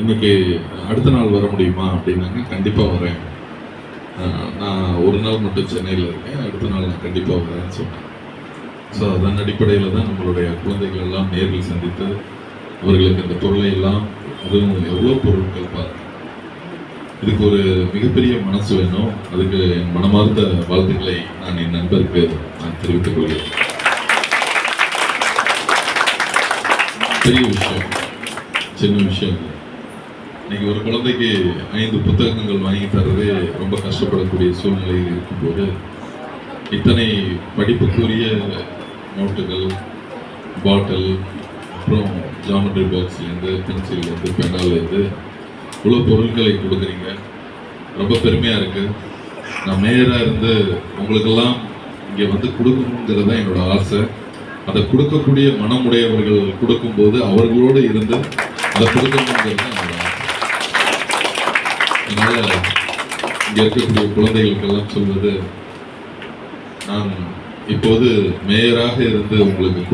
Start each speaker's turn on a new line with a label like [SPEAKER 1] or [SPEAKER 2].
[SPEAKER 1] இன்னைக்கு அடுத்த நாள் வர முடியுமா அப்படின்னாங்க கண்டிப்பாக வரேன். நான் ஒரு நாள் மட்டும் சென்னையில் இருக்கேன் அடுத்த நாள் நான் கண்டிப்பாக வரேன்னு சொன்னேன். ஸோ அதன் அடிப்படையில் தான் நம்மளுடைய குழந்தைகள் எல்லாம் நேரில் சந்தித்து அவர்களுக்கு இந்த பொருளை எல்லாம் அதுவும் எவ்வளோ பொருட்கள் பார்த்து இதுக்கு ஒரு மிகப்பெரிய மனசு வேணும். அதுக்கு என் மனமார்ந்த வாழ்த்துக்களை நான் என் நண்பருக்கு நான் தெரிவித்துக் கொள்கிறேன். பெரிய விஷயம். சின்ன விஷயம் இல்லை. இன்னைக்கு ஒரு குழந்தைக்கு ஐந்து புத்தகங்கள் வாங்கி தர்றதே ரொம்ப கஷ்டப்படக்கூடிய சூழ்நிலையில் இருக்கும்போது இத்தனை படிப்புக்குரிய நோட்டுகள் பாட்டில் அப்புறம் ஜாமெட்ரி பாக்ஸ்லேருந்து பென்சில்லேருந்து பென்னாலேருந்து இவ்வளோ பொருட்களை கொடுக்குறீங்க ரொம்ப பெருமையாக இருக்குது நான் மேயராக இருந்து உங்களுக்கெல்லாம் இங்கே வந்து கொடுக்கணுங்கிறது தான் என்னோடய ஆசை அதை கொடுக்கக்கூடிய மனமுடையவர்கள் கொடுக்கும்போது அவர்களோடு இருந்து அதை கொடுக்கணுங்கிறது தான் அதனால் இங்கே இருக்கக்கூடிய குழந்தைகளுக்கெல்லாம் சொல்வது நான் இப்போது மேயராக இருந்து உங்களுக்கு